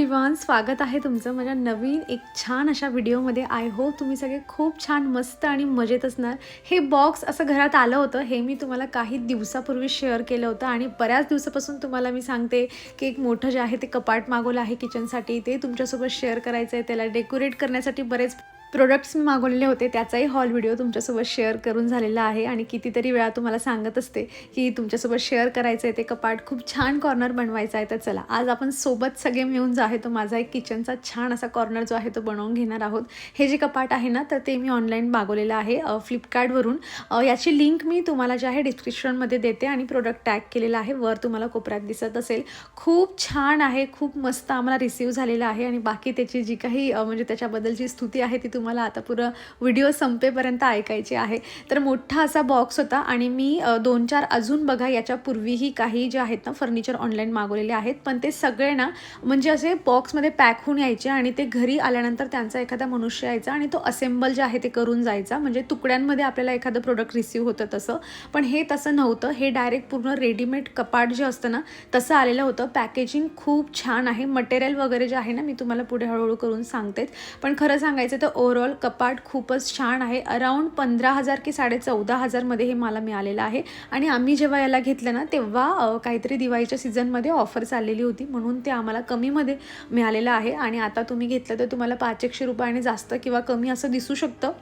Everyone स्वागत आहे तुमचं माझ्या नवीन एक छान अशा व्हिडिओमध्ये. आय होप तुम्ही सगळे खूप छान मस्त आणि मजेत असणार. हे बॉक्स असं घरात आलं होतं हे मी तुम्हाला काही दिवसापूर्वी शेअर केलं होतं आणि बऱ्याच दिवसापासून तुम्हाला मी सांगते की एक मोठं जे आहे ते कपाट मागवलं आहे किचनसाठी ते तुमच्यासोबत शेअर करायचं आहे त्याला डेकोरेट करण्यासाठी बरेच प्रोडक्ट्स मी मागवलेले होते त्याचाही हॉल व्हिडिओ तुमच्यासोबत शेअर करून झालेला आहे आणि कितीतरी वेळा तुम्हाला सांगत असते की तुमच्यासोबत शेअर करायचं आहे ते कपाट खूप छान कॉर्नर बनवायचा आहे तर चला आज आपण सोबत सगळे मिळून जो आहे तो माझा एक किचनचा छान असा कॉर्नर जो आहे तो बनवून घेणार आहोत. हे जे कपाट आहे ना तर ते मी ऑनलाईन मागवलेलं आहे फ्लिपकार्टवरून याची लिंक मी तुम्हाला जे आहे डिस्क्रिप्शनमध्ये देते आणि प्रोडक्ट टॅग केलेला आहे वर तुम्हाला कोपऱ्यात दिसत असेल. खूप छान आहे खूप मस्त आम्हाला रिसीव झालेलं आहे आणि बाकी त्याची जी काही म्हणजे म्हणजे त्याच्याबद्दलची स्तुती आहे ती तुम्हाला आता पुरं व्हिडिओ संपेपर्यंत ऐकायची आहे. तर मोठा असा बॉक्स होता आणि मी दोन चार अजून बघा याच्यापूर्वीही काही जे आहेत ना फर्निचर ऑनलाईन मागवलेले आहेत. पण ते सगळे ना म्हणजे असे बॉक्समध्ये पॅक होऊन यायचे आणि ते घरी आल्यानंतर त्यांचा एखादा मनुष्य यायचा आणि तो असेंबल जे आहे ते करून जायचा. म्हणजे तुकड्यांमध्ये आपल्याला एखादं प्रोडक्ट रिसीव्ह होतं तसं. पण हे तसं नव्हतं. हे डायरेक्ट पूर्ण रेडीमेड कपाट जे असतं ना तसं आलेलं होतं. पॅकेजिंग खूप छान आहे. मटेरियल वगैरे जे आहे ना मी तुम्हाला पुढे हळूहळू करून सांगतेच. पण खरं सांगायचं तर ओवरऑल कपाट खूपच छान आहे. अराऊंड पंधरा हजार की साडे चौदा हजारमध्ये हे मला मिळालेलं आहे. आणि आम्ही जेव्हा याला घेतलं ना तेव्हा काहीतरी दिवाळीच्या सीझनमध्ये ऑफर चाललेली होती. म्हणून ते आम्हाला कमीमध्ये मिळालेलं आहे. आणि आता तुम्ही घेतलं तर तुम्हाला पाच एकशे रुपयाने जास्त किंवा कमी असं दिसू शकतं.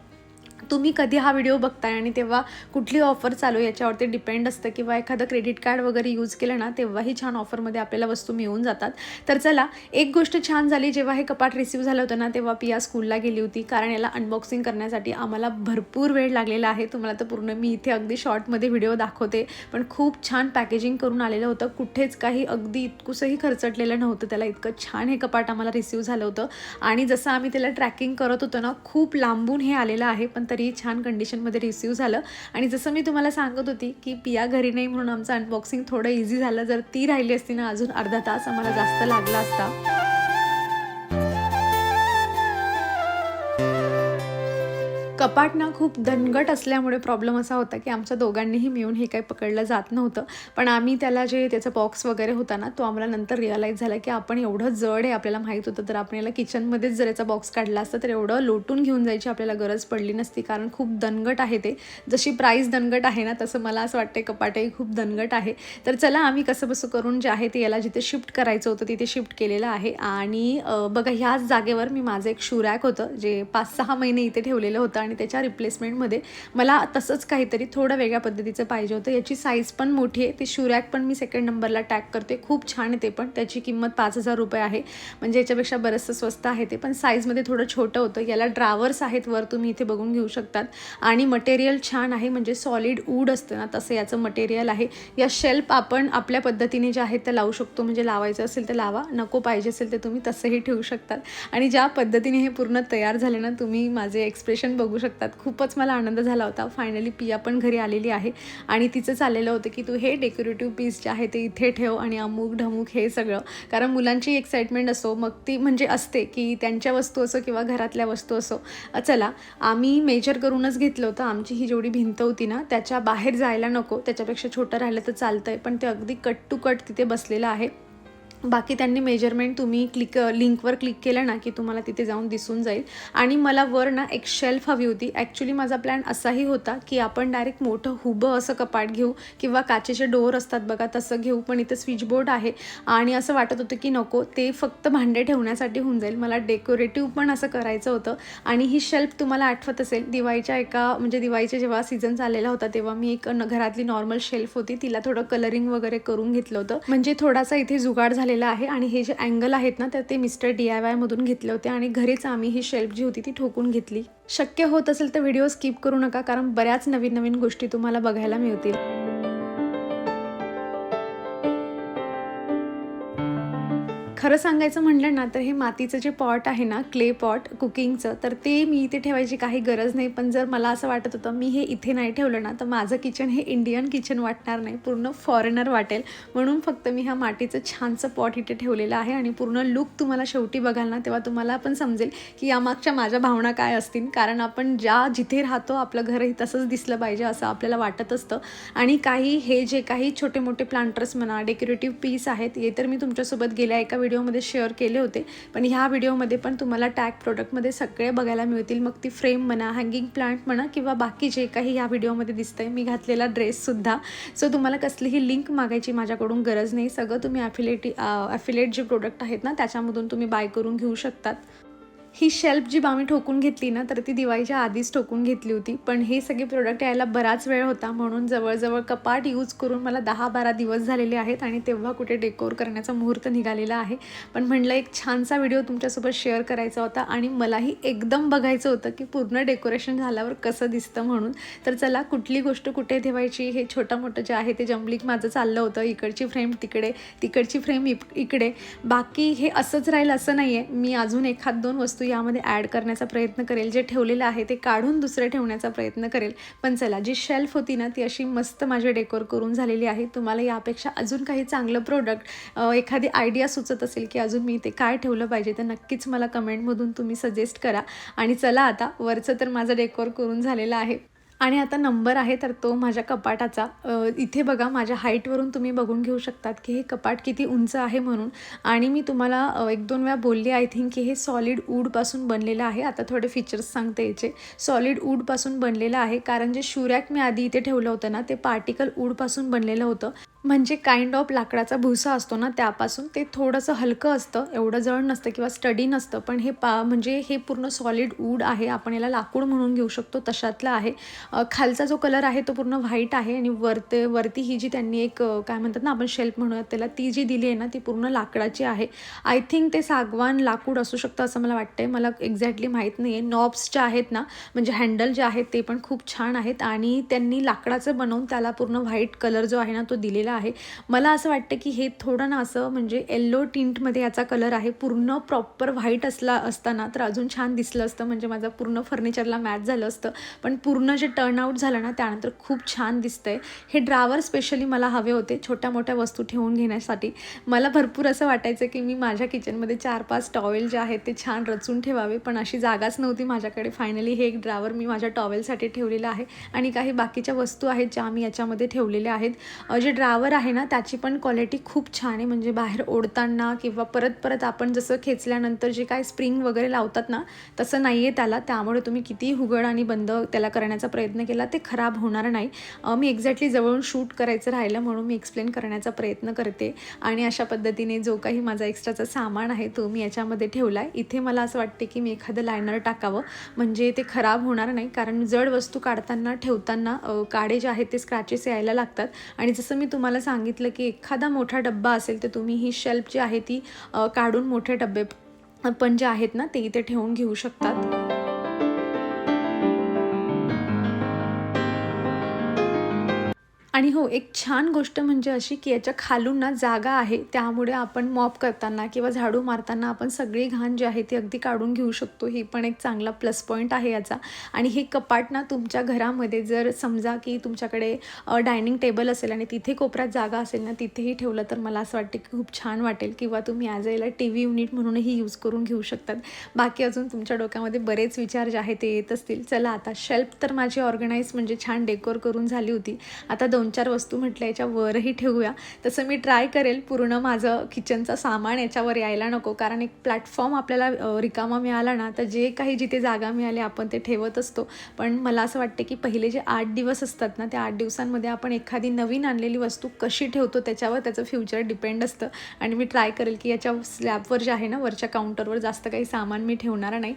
तुम्ही कधी हा व्हिडिओ बघताय आणि तेव्हा कुठली ऑफर चालू आहे याच्यावरती डिपेंड असतं किंवा एखादं क्रेडिट कार्ड वगैरे यूज केलं ना तेव्हाही छान ऑफरमध्ये आपल्याला वस्तू मिळून जातात. तर चला एक गोष्ट छान झाली जेव्हा हे कपाट रिसीव्ह झालं होतं ना तेव्हा पिया स्कूलला गेली होती. कारण याला अनबॉक्सिंग करण्यासाठी आम्हाला भरपूर वेळ लागलेला आहे. तुम्हाला तर पूर्ण मी इथे अगदी शॉर्टमध्ये व्हिडिओ दाखवते. पण खूप छान पॅकेजिंग करून आलेलं होतं. कुठेच काही अगदी इतकुसंही खर्चटलेलं नव्हतं. त्याला इतकं छान हे कपाट आम्हाला रिसीव्ह झालं होतं. आणि जसं आम्ही त्याला ट्रॅकिंग करत होतो ना खूप लांबून हे आलेलं आहे. पण तरी छान कंडिशनमध्ये रिसिव्ह झालं. आणि जसं मी तुम्हाला सांगत होती की पिया घरी नाही म्हणून आमचं अनबॉक्सिंग थोडं इझी झालं. जर ती राहिली असती ना अजून अर्धा तास आम्हाला जास्त लागला असता. कपाट ना खूप दणगट असल्यामुळे प्रॉब्लेम असा होता की आमच्या दोघांनीही मिळून हे काही पकडलं जात नव्हतं. पण आम्ही त्याला जे त्याचा बॉक्स वगैरे होता ना तो आम्हाला नंतर रिअलाईज झाला की आपण एवढं जड आहे आपल्याला माहीत होतं. तर आपण याला किचनमध्येच जर याचा बॉक्स काढला असता तर एवढं लोटून घेऊन जायची आपल्याला गरज पडली नसती. कारण खूप दणगट आहे ते. जशी प्राईस दणगट आहे ना तसं मला असं वाटतं कपाटही खूप दणगट आहे. तर चला आम्ही कसं बसं करून जे आहे ते याला जिथे शिफ्ट करायचं होतं तिथे शिफ्ट केलेलं आहे. आणि बघा ह्याच जागेवर मी माझं एक शूरॅक होतं जे पाच सहा महिने इथे ठेवलेलं होतं आणि त्याच्या रिप्लेसमेंटमध्ये मला तसंच काहीतरी थोडं वेगळ्या पद्धतीचं पाहिजे होतं. याची साईज पण मोठी आहे. ते शुरॅक पण मी सेकंड नंबरला टॅग करते. खूप छान आहे ते पण. त्याची किंमत पाच हजार रुपये आहे. म्हणजे याच्यापेक्षा बरंचसं स्वस्त आहे ते पण. साईजमध्ये थोडं छोटं होतं. याला ड्रावर्स आहेत वर तुम्ही इथे बघून घेऊ शकतात. आणि मटेरियल छान आहे. म्हणजे सॉलिड वूड असतं ना तसं याचं मटेरियल आहे. या शेल्फ आपण आपल्या पद्धतीने जे आहेत त्या लावू शकतो. म्हणजे लावायचं असेल तर लावा. नको पाहिजे असेल तर तुम्ही तसंही ठेवू शकतात. आणि ज्या पद्धतीने हे पूर्ण तयार झाले ना तुम्ही माझे एक्सप्रेशन बघू शकता. शकतात खूपच मला आनंद झाला होता. फायनली पिया पण घरी आलेली आहे. आणि तिचं चाललेलं होतं की तू हे डेकोरेटिव्ह पीस जे आहे ते इथे ठेव आणि अमुक ढमुक हे सगळं. कारण मुलांची एक्साइटमेंट असो मग ती म्हणजे असते की त्यांच्या वस्तू असो किंवा घरातल्या वस्तू असो. चला आम्ही मेजर करूनच घेतलं होतं. आमची ही जेवढी भिंत होती ना त्याच्या बाहेर जायला नको. त्याच्यापेक्षा छोटं राहिलं तर चालतंय. पण ते अगदी कट टू कट तिथे बसलेलं आहे. बाकी त्यांनी मेजरमेंट तुम्ही क्लिक लिंकवर क्लिक केलं ना की तुम्हाला तिथे जाऊन दिसून जाईल. आणि मला वर ना एक शेल्फ हवी होती. ॲक्च्युली माझा प्लॅन असाही होता की आपण डायरेक्ट मोठं हुबं असं कपाट घेऊ किंवा काचेचे डोअर असतात बघा तसं घेऊ पण इथं स्विचबोर्ड आहे. आणि असं वाटत होतं की नको ते फक्त भांडे ठेवण्यासाठी होऊन जाईल. मला डेकोरेटिव्ह पण असं करायचं होतं. आणि ही शेल्फ तुम्हाला आठवत असेल दिवाळीच्या एका म्हणजे दिवाळीच्या जेव्हा सीझन चाललेला होता तेव्हा मी एक न- घरातली नॉर्मल शेल्फ होती. तिला थोडं कलरिंग वगैरे करून घेतलं होतं. म्हणजे थोडासा इथे जुगाड झाला झालेला आहे आणि हे जे अँगल आहेत ना तर ते मिस्टर डी आय वायमधून घेतले होते आणि घरीच आम्ही ही शेल्फ जी होती ती ठोकून घेतली. शक्य होत असेल तर व्हिडिओ स्किप करू नका कारण बऱ्याच नवीन नवीन गोष्टी तुम्हाला बघायला मिळतील. खरं सांगायचं म्हटलं ना तर हे मातीचं जे पॉट आहे ना क्ले पॉट कुकिंगचं तर ते मी इथे ठेवायची काही गरज नाही. पण जर मला असं वाटत होतं मी हे इथे नाही ठेवलं ना तर माझं किचन हे इंडियन किचन वाटणार नाही. पूर्ण फॉरेनर वाटेल. म्हणून फक्त मी हा मातीचं छानसं पॉट इथे ठेवलेलं आहे आणि पूर्ण लुक तुम्हाला शेवटी बघाल ना तेव्हा तुम्हाला पण समजेल की यामागच्या माझ्या भावना काय असतील. कारण आपण ज्या जिथे राहतो आपलं घरही तसंच दिसलं पाहिजे असं आपल्याला वाटत असतं. आणि काही हे जे काही छोटे मोठे प्लांटर्स म्हणा डेकोरेटिव्ह पीस आहेत हे तर मी तुमच्यासोबत गेल्या एका व्हिडिओमध्ये शेअर केले होते. पण ह्या व्हिडिओमध्ये पण तुम्हाला टॅग प्रोडक्टमध्ये सगळे बघायला मिळतील. मग ती फ्रेम म्हणा हँगिंग प्लांट म्हणा किंवा बाकी जे काही ह्या व्हिडिओमध्ये दिसतं आहे मी घातलेला ड्रेससुद्धा सो तुम्हाला कसलीही लिंक मागायची माझ्याकडून गरज नाही. सगळं तुम्ही ॲफिलेटी ॲफिलेट जे प्रोडक्ट आहेत ना त्याच्यामधून तुम्ही बाय करून घेऊ शकतात. ही शेल्फ जी आम्ही ठोकून घेतली ना तर ती दिवाळीच्या आधीच ठोकून घेतली होती. पण हे सगळे प्रोडक्ट यायला बराच वेळ होता म्हणून जवळजवळ कपाट यूज करून मला दहा बारा दिवस झालेले आहेत आणि तेव्हा कुठे डेकोर करण्याचा मुहूर्त निघालेला आहे. पण म्हणलं एक छानसा व्हिडिओ तुमच्यासोबत शेअर करायचा होता आणि मलाही एकदम बघायचं होतं की पूर्ण डेकोरेशन झाल्यावर कसं दिसतं म्हणून. तर चला कुठली गोष्ट कुठे ठेवायची? हे छोटं मोठं जे आहे ते जमलिक माझं चाललं होतं इकडची फ्रेम तिकडे तिकडची फ्रेम इकडे. बाकी हे असंच राहील असं नाही आहे मी अजून एखाद दोन वस्तू यामध्ये ॲड करण्याचा प्रयत्न करेल. जे ठेवलेलं आहे ते काढून दुसरे ठेवण्याचा प्रयत्न करेल. पण चला जी शेल्फ होती ना ती अशी मस्त माझी डेकोर करून झालेली आहे. तुम्हाला यापेक्षा अजून काही चांगलं प्रोडक्ट एखादी आयडिया सुचत असेल की अजून मी ते काय ठेवलं पाहिजे तर नक्कीच मला कमेंटमधून तुम्ही सजेस्ट करा. आणि चला आता वरचं तर माझं डेकोर करून झालेलं आहे. आणि आता नंबर आहे तर तो माझ्या कपाटाचा. इथे बघा माझ्या हाईटवरून तुम्ही बघून घेऊ शकतात की हे कपाट किती उंच आहे म्हणून. आणि मी तुम्हाला एक दोन वेळा बोलली आय थिंक की हे सॉलिड वूडपासून बनलेलं आहे. आता थोडे फीचर्स सांगते याचे. सॉलिड वूडपासून बनलेलं आहे. कारण जे शुरॅक मी आधी इथे ठेवलं होतं ना ते पार्टिकल वूडपासून बनलेलं होतं. म्हणजे काइंड ऑफ लाकडाचा भुसा असतो ना त्यापासून ते थोडंसं हलकं असतं. एवढं जड नसतं किंवा स्टडी नसतं. पण हे पा म्हणजे हे पूर्ण सॉलिड वूड आहे. आपण याला लाकूड म्हणून घेऊ शकतो. तशातलं आहे. खालचा जो कलर आहे तो पूर्ण व्हाईट आहे आणि वरते वरती ही जी त्यांनी एक काय म्हणतात ना आपण शेल्फ म्हणूयात त्याला ती जी दिली आहे ना ती पूर्ण लाकडाची आहे. आय थिंक ते सागवान लाकूड असू शकतं असं मला वाटतंय. मला एक्झॅक्टली माहीत नाही आहे नॉब्स ज्या आहेत ना म्हणजे हँडल जे आहेत ते पण खूप छान आहेत. आणि त्यांनी लाकडाचं बनवून त्याला पूर्ण व्हाईट कलर जो आहे ना तो दिलेला आहे. मला असं वाटतं की हे थोडं ना असं म्हणजे येल्लो टिंटमध्ये याचा कलर आहे. पूर्ण प्रॉपर व्हाईट असला असताना तर अजून छान दिसलं असतं. म्हणजे माझं पूर्ण फर्निचरला मॅच झालं असतं. पण पूर्ण जे टर्नआउट झालं ना त्यानंतर खूप छान दिसतंय. हे ड्रावर स्पेशली मला हवे होते छोट्या मोठ्या वस्तू ठेवून घेण्यासाठी. मला भरपूर असं वाटायचं की मी माझ्या किचनमध्ये चार पाच टॉवेल जे आहेत ते छान रचून ठेवावे. पण अशी जागाच नव्हती माझ्याकडे. फायनली हे एक ड्रावर मी माझ्या टॉवेलसाठी ठेवलेलं आहे. आणि काही बाकीच्या वस्तू आहेत ज्या मी याच्यामध्ये ठेवलेल्या आहेत. जे ड्रावर आहे ना त्याची पण क्वालिटी खूप छान आहे. म्हणजे बाहेर ओढताना किंवा परत परत आपण जसं खेचल्यानंतर जे काय स्प्रिंग वगैरे लावतात ना तसं नाही आहे त्याला. त्यामुळे तुम्ही किती उघड आणि बंद त्याला करण्याचा प्रयत्न केला ते खराब होणार नाही. मी एक्झॅक्टली जवळून शूट करायचं राहिलं म्हणून मी एक्सप्लेन करण्याचा प्रयत्न करते. आणि अशा पद्धतीने जो काही माझा एक्स्ट्राचा सामान आहे तो मी याच्यामध्ये ठेवला आहे इथे मला असं वाटते की मी एखादं लायनर टाकावं. म्हणजे ते खराब होणार नाही. कारण जड वस्तू काढताना ठेवताना काडे जे आहेत ते स्क्रॅचेस यायला लागतात. आणि जसं मी तुम्हाला सांगितलं की एखादा मोठा डब्बा असेल तर तुम्ही ही शेल्फ जी आहे ती काढून मोठे डब्बे पण जे आहेत ना ते इथे ठेवून घेऊ शकतात. आणि हो एक छान गोष्ट म्हणजे अशी की याच्या खालून ना जागा आहे त्यामुळे आपण मॉप करताना किंवा झाडू मारताना आपण सगळी घाण जी आहे ती अगदी काढून घेऊ शकतो. ही पण एक चांगला प्लस पॉईंट आहे याचा. आणि हे कपाट ना तुमच्या घरामध्ये जर समजा की तुमच्याकडे डायनिंग टेबल असेल आणि तिथे कोपऱ्यात जागा असेल ना तिथेही ठेवलं तर मला असं वाटतं की खूप छान वाटेल किंवा तुम्ही ॲज याला टी व्ही युनिट म्हणूनही यूज करून घेऊ शकतात. बाकी अजून तुमच्या डोक्यामध्ये बरेच विचार जे आहे ते येत असतील. चला आता शेल्फ तर माझी ऑर्गनाईज म्हणजे छान डेकोर करून झाली होती. आता दोन दोन चार वस्तू म्हटल्या याच्यावरही ठेवूया. तसं मी ट्राय करेल पूर्ण माझं किचनचं सामान याच्यावर यायला नको. कारण एक प्लॅटफॉर्म आपल्याला रिकामा मिळाला ना तर जे काही जिथे जागा मिळाली आपण ते ठेवत असतो. पण मला असं वाटते की पहिले जे आठ दिवस असतात ना त्या आठ दिवसांमध्ये आपण एखादी नवीन आणलेली वस्तू कशी ठेवतो त्याच्यावर त्याचं फ्युचर डिपेंड असतं. आणि मी ट्राय करेल की याच्या स्लॅबवर जे आहे ना वरच्या काउंटरवर जास्त काही सामान मी ठेवणार नाही.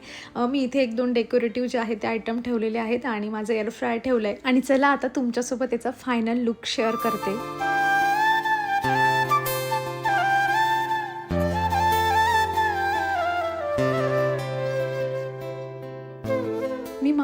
मी इथे एक दोन डेकोरेटिव्ह जे आहे ते आयटम ठेवलेले आहेत आणि माझं एअर फ्राय ठेवलं आहे आणि चला आता तुमच्यासोबत याचा फायनल लुक शेअर करते.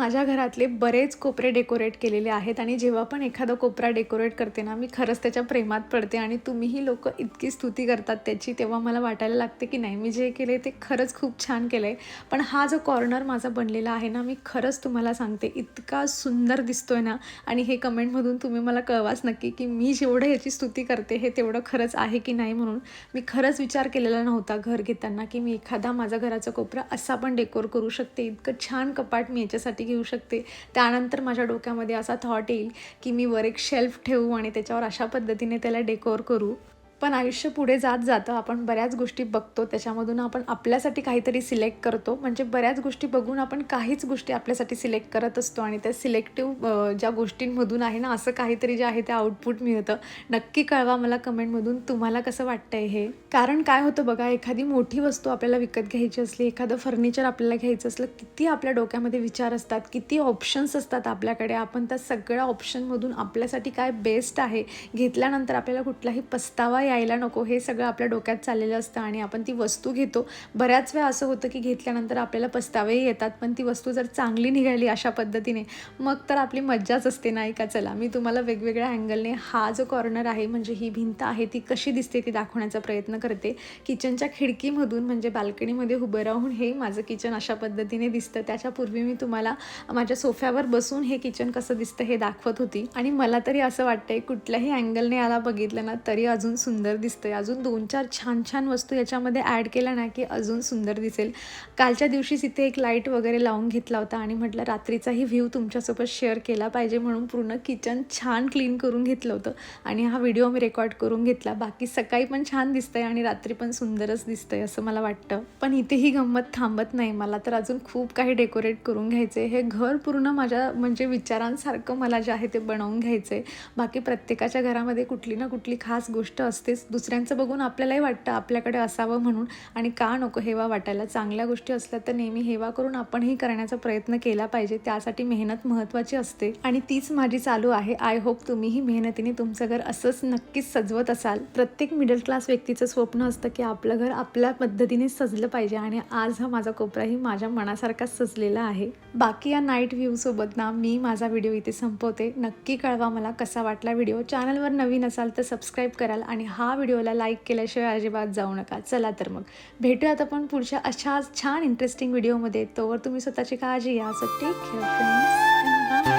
माझ्या घरातले बरेच कोपरे डेकोरेट केलेले आहेत आणि जेव्हा पण एखादा कोपरा डेकोरेट करते ना मी खरंच त्याच्या प्रेमात पडते आणि तुम्हीही लोक इतकी स्तुती करतात त्याची तेव्हा मला वाटायला लागते की नाही मी जे केले ते खरंच खूप छान केलं आहे पण हा जो कॉर्नर माझा बनलेला आहे ना मी खरंच तुम्हाला सांगते इतका सुंदर दिसतो आहे ना आणि हे कमेंटमधून तुम्ही मला कळवाच नक्की की मी जेवढं ह्याची स्तुती करते हे तेवढं खरंच आहे की नाही म्हणून. मी खरंच विचार केलेला नव्हता घर घेताना की मी एखादा माझा घराचा कोपरा असा पण डेकोर करू शकते इतकं छान कपाट मी याच्यासाठी घेऊ शकते. त्यानंतर माझ्या डोक्यामध्ये असा थॉट येईल की मी वर एक शेल्फ ठेवू आणि त्याच्यावर अशा पद्धतीने त्याला डेकोर करू. पण आयुष्य पुढे जात जातं. आपण बऱ्याच गोष्टी बघतो. त्याच्यामधून आपण आपल्यासाठी काहीतरी सिलेक्ट करतो. म्हणजे बऱ्याच गोष्टी बघून आपण काहीच गोष्टी आपल्यासाठी सिलेक्ट करत असतो. आणि त्या सिलेक्टिव्ह ज्या गोष्टींमधून आहे ना असं काहीतरी जे आहे ते आउटपुट मिळतं. नक्की कळवा मला कमेंटमधून तुम्हाला कसं वाटतंय हे. कारण काय होतं बघा एखादी मोठी वस्तू आपल्याला विकत घ्यायची असली एखादं फर्निचर आपल्याला घ्यायचं असलं किती आपल्या डोक्यामध्ये विचार असतात किती ऑप्शन्स असतात आपल्याकडे. आपण त्या सगळ्या ऑप्शनमधून आपल्यासाठी काय बेस्ट आहे घेतल्यानंतर आपल्याला कुठलाही पस्तावा यायला नको हे सगळं आपल्या डोक्यात चाललेलं असतं आणि आपण ती वस्तू घेतो. बऱ्याच वेळा असं होतं की घेतल्यानंतर आपल्याला पस्तावेही येतात पण ती वस्तू जर चांगली निघाली अशा पद्धतीने मग तर आपली मज्जाच असते नाही का चला. मी तुम्हाला वेगवेगळ्या अँगलने हा जो कॉर्नर आहे म्हणजे ही भिंत आहे ती कशी दिसते ती दाखवण्याचा प्रयत्न करते. किचनच्या खिडकीमधून म्हणजे बाल्कनीमध्ये उभं राहून हे माझं किचन अशा पद्धतीने दिसतं. त्याच्यापूर्वी मी तुम्हाला माझ्या सोफ्यावर बसून हे किचन कसं दिसतं हे दाखवत होती. आणि मला तरी असं वाटतंय कुठल्याही अँगलने याला बघितलं ना तरी अजून सुंदर सुंदर दिसतंय. अजून दोन चार छान छान वस्तू याच्यामध्ये ॲड केल्या ना की अजून सुंदर दिसेल. कालच्या दिवशीच इथे एक लाइट वगैरे लावून घेतला होता आणि म्हटलं रात्रीचाही व्ह्यू तुमच्यासोबत शेअर केला पाहिजे म्हणून पूर्ण किचन छान क्लीन करून घेतलं होतं आणि हा व्हिडिओ मी रेकॉर्ड करून घेतला. बाकी सकाळी पण छान दिसतंय आणि रात्री पण सुंदरच दिसतंय असं मला वाटतं. पण इथे ही गंमत थांबत नाही. मला तर अजून खूप काही डेकोरेट करून घ्यायचे हे घर पूर्ण माझ्या म्हणजे विचारांसारखं मला जे आहे ते बनवून घ्यायचं आहे बाकी प्रत्येकाच्या घरामध्ये कुठली ना कुठली खास गोष्ट असते. असतेच. दुसऱ्यांचं बघून आपल्यालाही वाटतं आपल्याकडे असावं म्हणून. आणि का नको हेवा वाटायला? चांगल्या गोष्टी असल्या तर नेहमी हेवा करून आपणही करण्याचा प्रयत्न केला पाहिजे. त्यासाठी मेहनत महत्त्वाची असते. आणि तीच माझी चालू आहे. आय होप तुम्हीही मेहनतीने तुमचं घर असंच नक्कीच सजवत असाल. प्रत्येक मिडल क्लास व्यक्तीचं स्वप्न असतं की आपलं घर आपल्या पद्धतीने सजलं पाहिजे. आणि आज हा माझा कोपराही माझ्या मनासारखाच सजलेला आहे. बाकी या नाईट व्ह्यूसोबत ना मी माझा व्हिडिओ इथे संपवते. नक्की कळवा मला कसा वाटला व्हिडिओ चॅनलवर नवीन असाल तर सबस्क्राईब कराल. आणि हा व्हिडिओला लाईक केल्याशिवाय अजिबात जाऊ नका. चला तर मग. भेटूयात आपण पुढच्या अशाच छान इंटरेस्टिंग व्हिडिओमध्ये तोवर तुम्ही स्वतःची काळजी घ्या. So take care friends